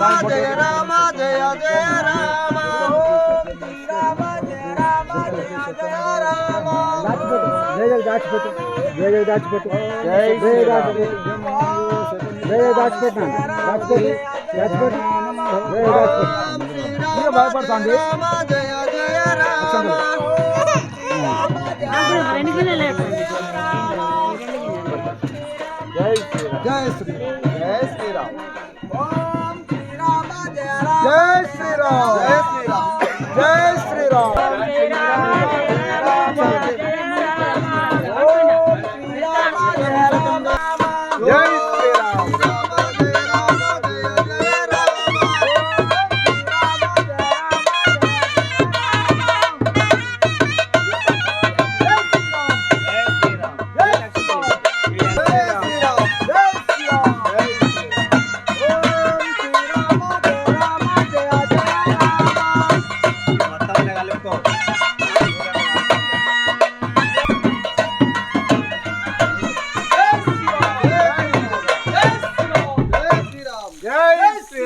రామ జయ రామ జయ జయ రామ. రామ జయ రామ. జయ జయ రామ. జయ జయ దాచిపెట్టు జయ భయపడతాండి జయ శ్రీ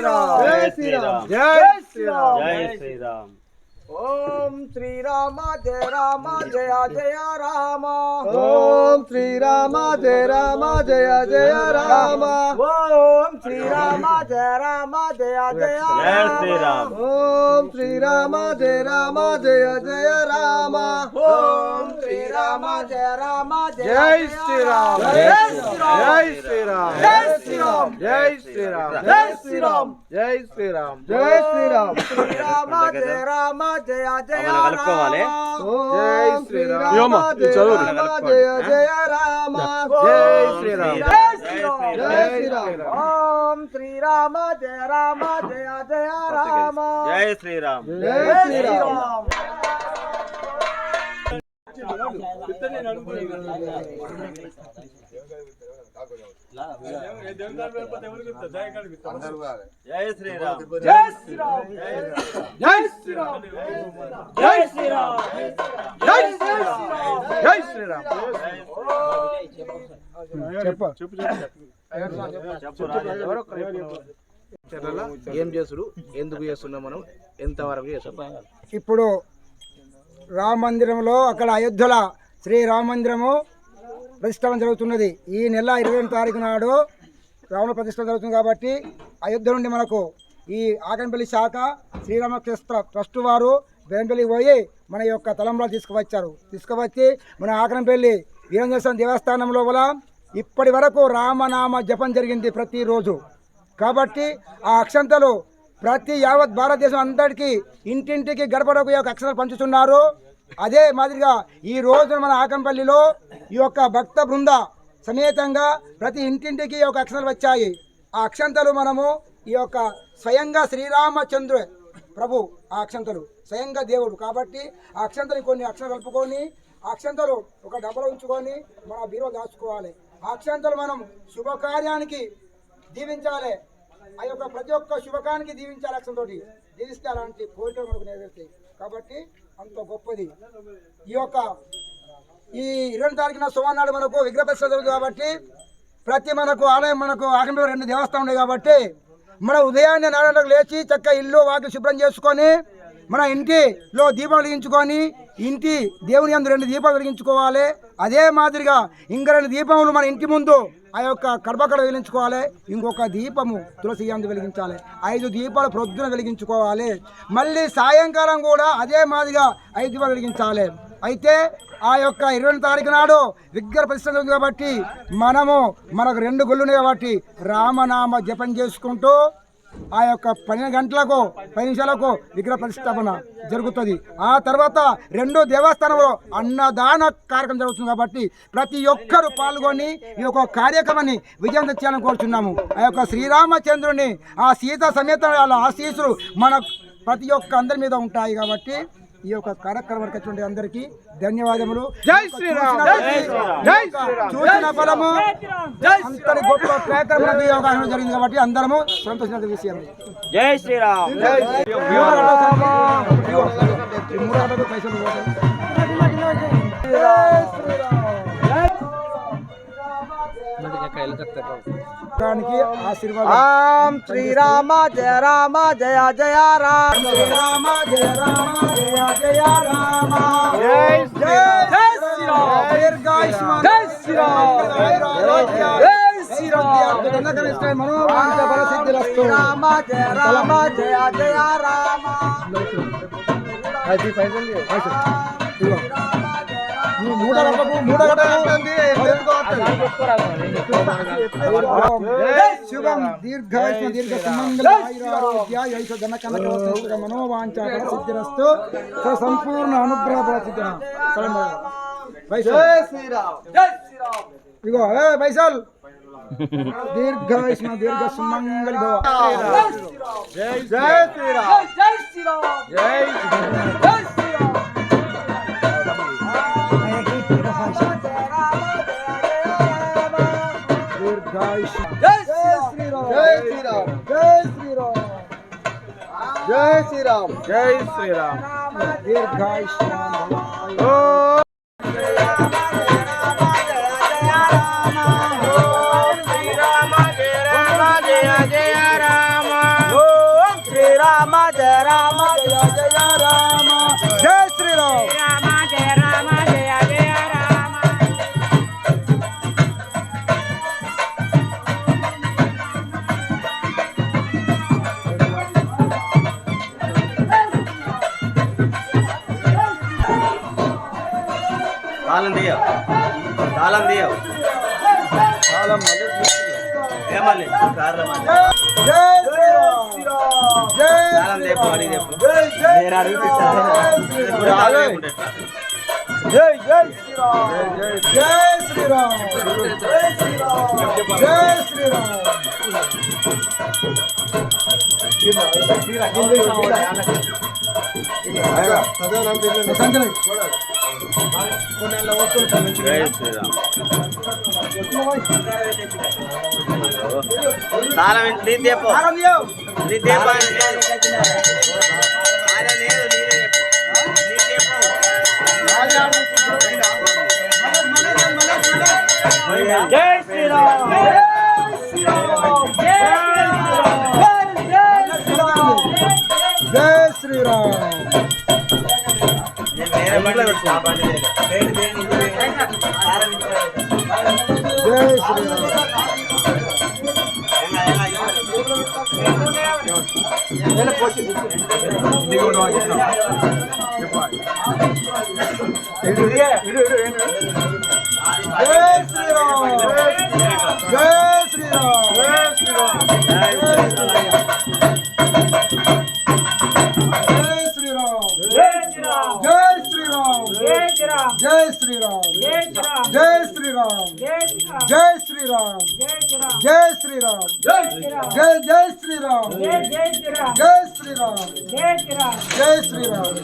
శ్రీరామ్. జై శ్రీరామ్. జై శ్రీరామ్. జై శ్రీరామ్. ఓం శ్రీరామ జయ రామ జయ జయ రామ. ఓం శ్రీరామ జయ రామ జయ జయ రామ. ఓం శ్రీరామ జయ రామ జయ జయ శ్రీరామ్. ఓం శ్రీరామ జయ రామ జయ జయ రామ. ఓం శ్రీరామ జయ రామ జై శ్రీరామ్. జై శ్రీరామ్. జై శ్రీరామ్. జై శ్రీరామ్ జై శ్రీరామ్ జై శ్రీరామ్ జై శ్రీరామ్ శ్రీరామ జయ రామ జయ జయ కలుపుకోవాలి? జై శ్రీరామ్. శ్రీరామ జయ. రామ జయ జయ రామ జై శ్రీరామ్. జై శ్రీరామ్ జై శ్రీరామ్. శ్రీరామ్ ఓం శ్రీరామ జయ రామ జయ జయ రామ జై శ్రీరామ్ జై శ్రీరామ్ జై శ్రీరామ్ జై శ్రీరామ్ జై శ్రీరామ్ జై శ్రీరామ్ జై శ్రీరామ్ జై శ్రీరామ్ చెప్పు చెప్పు ఏం చేసుడు ఎందుకు చేస్తున్నాం మనం ఎంతవరకు చేస్తాం ఇప్పుడు రామ మందిరంలో అక్కడ అయోధ్యలో శ్రీ రామ మందిరము ప్రతిష్టం జరుగుతున్నది. ఈ నెల ఇరవై ఎనిమిది తారీఖు నాడు రావణ ప్రతిష్ట జరుగుతుంది కాబట్టి అయోధ్య నుండి మనకు ఈ ఆకంపల్లి శాఖ శ్రీరామకృష్ణ ట్రస్ట్ వారు బెరంపల్లికి పోయి మన యొక్క తలంబ్రాలు తీసుకువచ్చారు. తీసుకువచ్చి మన ఆకనపల్లి వీరేంద్ర స్వామి దేవస్థానం లోపల ఇప్పటి వరకు రామనామ జపం జరిగింది ప్రతిరోజు. కాబట్టి ఆ అక్షంతలు ప్రతి యావత్ భారతదేశం అందరికీ ఇంటింటికి గడపడకు యొక్క అక్షరాలు పంచుతున్నారు. అదే మాదిరిగా ఈ రోజున మన ఆకంపల్లిలో ఈ యొక్క భక్త బృంద సమేతంగా ప్రతి ఇంటింటికి ఈ యొక్క అక్షరాలు వచ్చాయి. ఆ అక్షంతలు మనము ఈ యొక్క స్వయంగా శ్రీరామచంద్రు ప్రభు ఆ అక్షంతలు స్వయంగా దేవుడు. కాబట్టి ఆ అక్షంతలు కొన్ని అక్షరం కలుపుకొని ఆ అక్షంతలు ఒక డబ్బలో ఉంచుకొని మన బీరో దాచుకోవాలి. ఆ అక్షంతలు మనం శుభకార్యానికి దీవించాలి. ఆ యొక్క ప్రతి ఒక్క శుభకానికి దీవించాలి అక్షంతోటి. దీవిస్తే అలాంటి కోరికలు మనకు నెరవేరుతాయి. కాబట్టి అంత గొప్పది. ఈ యొక్క ఈ ఇరవై తారీఖున సోమవారం మనకు విగ్రహ కాబట్టి ప్రతి మనకు ఆలయం మనకు ఆగంలో రెండు దేవస్థానం ఉన్నాయి కాబట్టి మన ఉదయాన్నే నారాయణకు లేచి చక్క ఇల్లు వాకి శుభ్రం చేసుకొని మన ఇంటిలో దీపం వెలిగించుకొని ఇంటి దేవుని అందు రెండు దీపాలు వెలిగించుకోవాలి. అదే మాదిరిగా ఇంక రెండు దీపములు మన ఇంటి ముందు ఆ యొక్క కడపకడ వెలిగించుకోవాలి. ఇంకొక దీపము తులసి అందు వెలిగించాలి. ఐదు దీపాలు ప్రొద్దున వెలిగించుకోవాలి. మళ్ళీ సాయంకాలం కూడా అదే మాదిరిగా ఐదు దీపాలు వెలిగించాలి. అయితే ఆ యొక్క ఇరవై తారీఖు నాడు విగ్రహ ప్రతిష్ట ఉంది కాబట్టి మనము మనకు రెండు గుళ్ళు కాబట్టి రామనామ జపం చేసుకుంటూ ఆ యొక్క పన్నెండు గంటలకు పది నిమిషాలకు విగ్రహ ప్రతిష్టాపన జరుగుతుంది. ఆ తర్వాత రెండో దేవస్థానంలో అన్నదాన కార్యక్రమం జరుగుతుంది కాబట్టి ప్రతి ఒక్కరూ పాల్గొని ఈ యొక్క కార్యక్రమాన్ని విజయం తెచ్చాలని కోరుచున్నాము. ఆ యొక్క శ్రీరామచంద్రుని ఆ సీత సమేత వాళ్ళ ఆశీస్సులు మన ప్రతి ఒక్క అందరి మీద ఉంటాయి కాబట్టి ఈ యొక్క కార్యక్రమానికి వచ్చిన అందరికీ ధన్యవాదములు. జై శ్రీరామ్ జై శ్రీరామ్ చూసిన ఫలము అంతటి గొప్ప కార్యక్రమం అవగాహన జరిగింది కాబట్టి అందరము సంతోషించిన విషయం. జై శ్రీరామ్. దానికి రామ్ శ్రీరామ జయ రామ జయ జయ రామ. శ్రీరామ జయ రామ జయ జయ రామ. జై జై శ్రీరామ్. దీర్ఘాయుష్మాన్. జై శ్రీరామ్. జై శ్రీరామ్. మనోవాంఛ బలసిద్ధిరస్తు రామ జయ రామ జయ జయ రామ. అది. నువ్వు మూట గంటలకు మూట గంటలకు శుభం దీర్ఘాయుష్మ దీర్ఘ సుమంగళ ఆయురారోగ్య యైష ధన కనక మనోవాంఛ సిద్ధిరస్తు సంపూర్ణ అనుగ్రహ ఇగో ఏ పైసల్ దీర్ఘాయుష్మ దీర్ఘ సుమంగళి భవ. జై శ్రీరామ్. జై శ్రీరామ్. జై జై శ్రీరామ్. జై శ్రీరామ్ జై శ్రీరామ్ జై శ్రీరామ్ జై శ్రీరామ్ జై శ్రీరామ్ దీర్ఘాయుష్మ శ్రీరామ జయ రామ జయ జయ రామ తాళం తీయవు ఏమల్లి? కార్ల మళ్ళీ జై శ్రీరామ్ జై తాళం చెప్పు జై నేను అడుగుతా ఇప్పుడు తాళం లేకుంటే ఎట్లా? జై జై శ్రీరామ్. జై శ్రీరామ్. జై శ్రీరామ్. జై శ్రీరామ్. సంజయ్ జై శ్రీరామ్ తాళం ఏంటి? నీ చెప్పు నీ చెప్పు ఆయన లేదు. ఆయన లేదు నీదే చెప్పు నీ చెప్పు జై శ్రీరామ్ జై శ్రీరామ్ జై జై శ్రీరామ్ వేరే జై జై శ్రీరామ్ జై శ్రీరామ్ జై శ్రీరామ్ జై జై శ్రీరామ్ జై శ్రీరామ్ జై శ్రీరామ్ జై శ్రీరామ్ జై శ్రీరామ్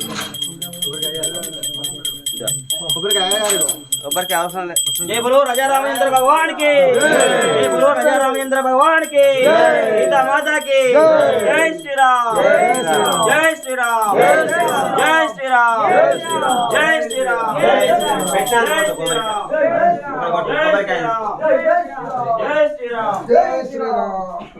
జై శ్రీరామ్ జై శ్రీరామ్ కొబ్బరికి అవసరం లేదు జై బలో రాజా రామచంద్ర భగవాన్కి జై బలో రాజా రామచంద్ర భగవాన్కి సీతా మాతా కి జై శ్రీరామ్ జై శ్రీరామ్ జై శ్రీరామ్ జై శ్రీరామ్ పెట్టాను కొబ్బరికాయ కొబ్బరికాయ జై శ్రీరామ్ జై శ్రీరామ్ జై శ్రీరామ్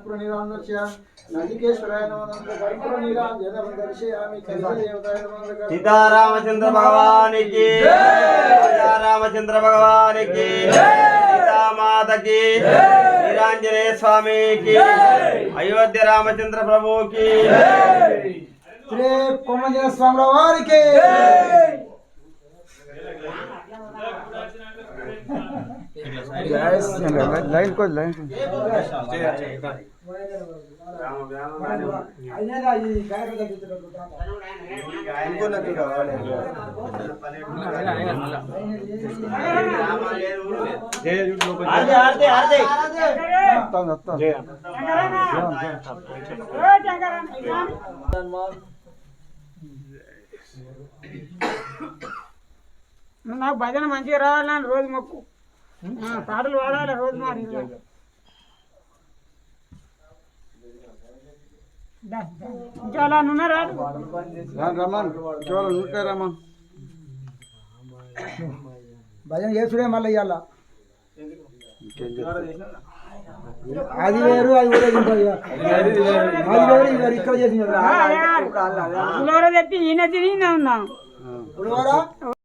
నమనంద కర్పూర నీరాందర్శ నందికేశ్వరాయ నమనంద కర్పూర నీరాంజనం దర్శయామి దేవతాయ నమనంద సీతారామచంద్ర భగవానికి సీతారామచంద్ర భగవానికి సీతామాతకి వీరాంజనేయ స్వామికి అయోధ్య రామచంద్ర ప్రభుకి శ్రీ కొమ్మంజన స్వాముల వారికి లైన్ ఓ లైన్ నాకు భజన మంచిగా రావాలని రోజు మొక్కు. పాటలు పాడాలి రోజు మరి భజన చేసుడే మళ్ళీ ఇవాళ అది వేరు అది వేరు వేరు ఇక్కడ పులిహోర తెప్పి ఈయన ఉన్నాం